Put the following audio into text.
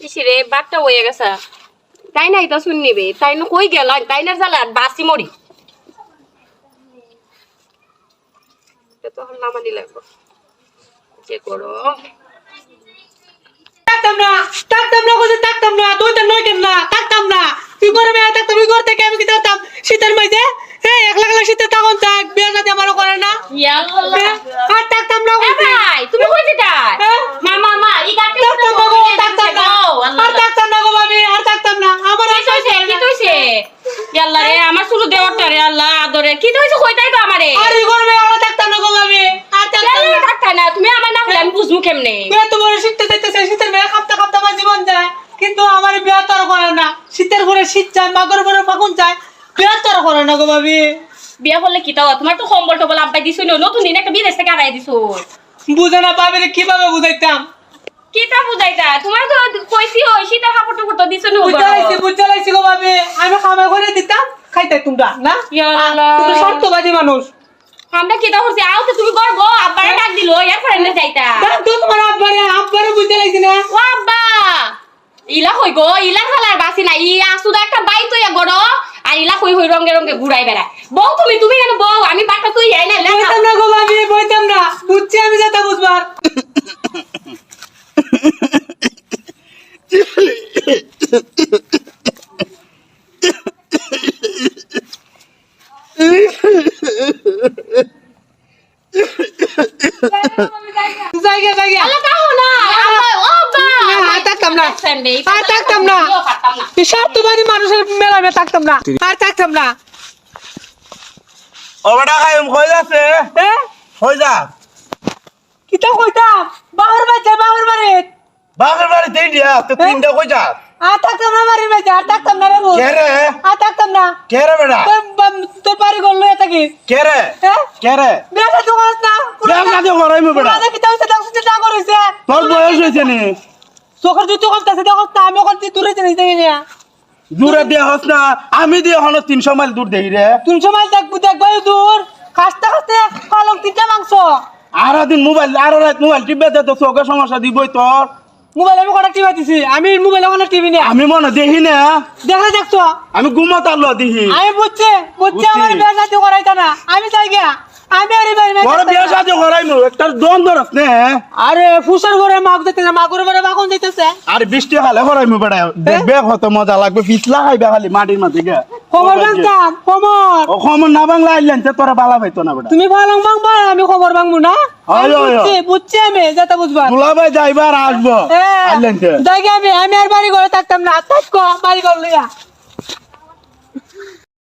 EC রে বাটটা হয়ে গেছে। তাই নাই তো শুন নিবে তাই না কই গেল? তাই না জালা বাসি মরি। এটা তো নামানি লাগবো। যে করো? থাকতাম না থাকতাম না, কোথায় থাকতাম না তুই তো নয় কেন না থাকতাম না তুই করে মেয়ে থাকতাম তুই ঘর থেকে আমি কি থাকতাম শীতের মাঝে হ্যাঁ একলা একলা শীতে তখন থাক বিয়ে সাথে আমারও করে না হ্যাঁ? আর থাকতাম না এ কোথায়? ভাই তুমি কই যেটা হ্যাঁ? মা মা মা এই গাতে থাকতাম না গো, থাকতাম না আর থাকতাম না গো ভাবি আর থাকতাম না আমার কি কইছে কি কইছে আল্লাহ রে আমার শুরু দেওয়ারটা রে আল্লাহ আদরে। কি কইছে কইতাই তো আমারে? আর ঘর মেয়ে থাকতাম না গো ভাবি আর থাকতাম না। না? তুমি আমার না বলে আমি বুঝব কেমনে? বিয়ে তো বড় শীতে যাইতেছে শীতের মেয়ে কাঁপতে কাঁপতে আমার জীবন যায়। কিন্তু আমার বিয়ে করে না। শীতের ঘরে শীত যায় মাগর ঘরে ফাগুন যায়। বিয়ে করে না গো ভাবি বিয়া করলে কি তাও তোমার তো কম্বল টবল আব্বাই দিছো না নতুন দিন একটা বিদেশ থেকে আড়াই দিছো। বুঝে না রে কীভাবে বুঝাইতাম? কি তা বুঝাইতা? তোমার তো কইছি ওই শীতের কাপড় টুকুর তো দিছো না বুঝতে লাইছি গো ভাবি আমি খাবার করে দিতাম খাইতে তোমরা না? ইয়া আল্লাহ। মানুষ। আমরা কি তা করছি আও তো তুমি করব আব্বারে ডাক দিলো এর পরে না যাইতা। দেখ তো তোমার আব্বারে আব্বারে বুঝতে লাইছি না। ও আব্বা! ইলা কই গো ইলা খালার বাসি না ই আসুদা একটা বাই তো ইয়া গড় আর ইলা কই হই রঙে রঙে ঘুরাই বেড়ায়। বউ তুমি তুমি কেন বউ আমি বাট্টা তুই আই না বইতাম না গো ভাবি বইতাম না। বুঝছি আমি যেটা বুঝবার। জায়গা জায়গা আল্লাহ তাও না আব্বা ও আব্বা আর থাকতাম না সেন্ডে আর থাকতাম না স্বার্থবাদী মানুষের মেলা মে থাকতাম না আর থাকতাম না ও বেটা খাইম কই যাচ্ছে এ কই যা কিতা কইতাম বাহর বাচ্চা বাহর বাড়ি বাগের বাড়িতে দিয়া তো তিনটা কই যা আর থাকতাম না বাড়ির বাচ্চা আর থাকতাম না রে বউ। কে রে আর থাকতাম না কে রে বেটা তোর বাম- তোর বাড়ি ঘর লয়ে থাকি কে রে হ্যাঁ কে রে বিয়া না বেটা। কিতা হইছে তোর বয়স নি। চোখের জুতো কমতাছে দেখো না আমি ওখান থেকে দূরে চিনিস দেখি না দূরে দিয়া হস না আমি দিয়ে হলো তিনশো মাইল দূর দেই রে। তুই সময় দেখব দেখব দূর। কাস্তে কাস্তে পালক তিনটা মাংস আর দিন মোবাইল আর রাত মোবাইল টিপে দে তো চোখের সমস্যা দিবই তোর। মোবাইল আমি কটা টিভি দিছি? আমি মোবাইল টিভি নেই আমি মনে দেখি না দেখলে দেখছ আমি ঘুমাতালো দেখি আমি বুঝছি বুঝছি। আমার সাথে করাইতা না। আমি চাই গিয়া। আমি আর এই বাড়ি বড় বিয়া না। শাদি একটা দন নে আরে ফুসের ঘরে মাগ দিতেছে মাগুর ঘরে দিতেছে। আর বৃষ্টি খালে করাইমু বেটা দেখবে কত মজা লাগবে পিছলা খাইবে খালি মাটির মাঝে গে খবর বাংতাম খবর। ও খমন না বাংলা আইলেন তোরা বালা পাইতো না বেটা তুমি ভালো বাংবা আমি খবর বাংবো না। বুঝছি বুঝছি আমি যেটা বুঝবার দুলাভাই যাইবার আসব। আইলেন তে যাই আমি আমি আর বাড়ি ঘরে থাকতাম না থাকো বাড়ি ঘর লইয়া।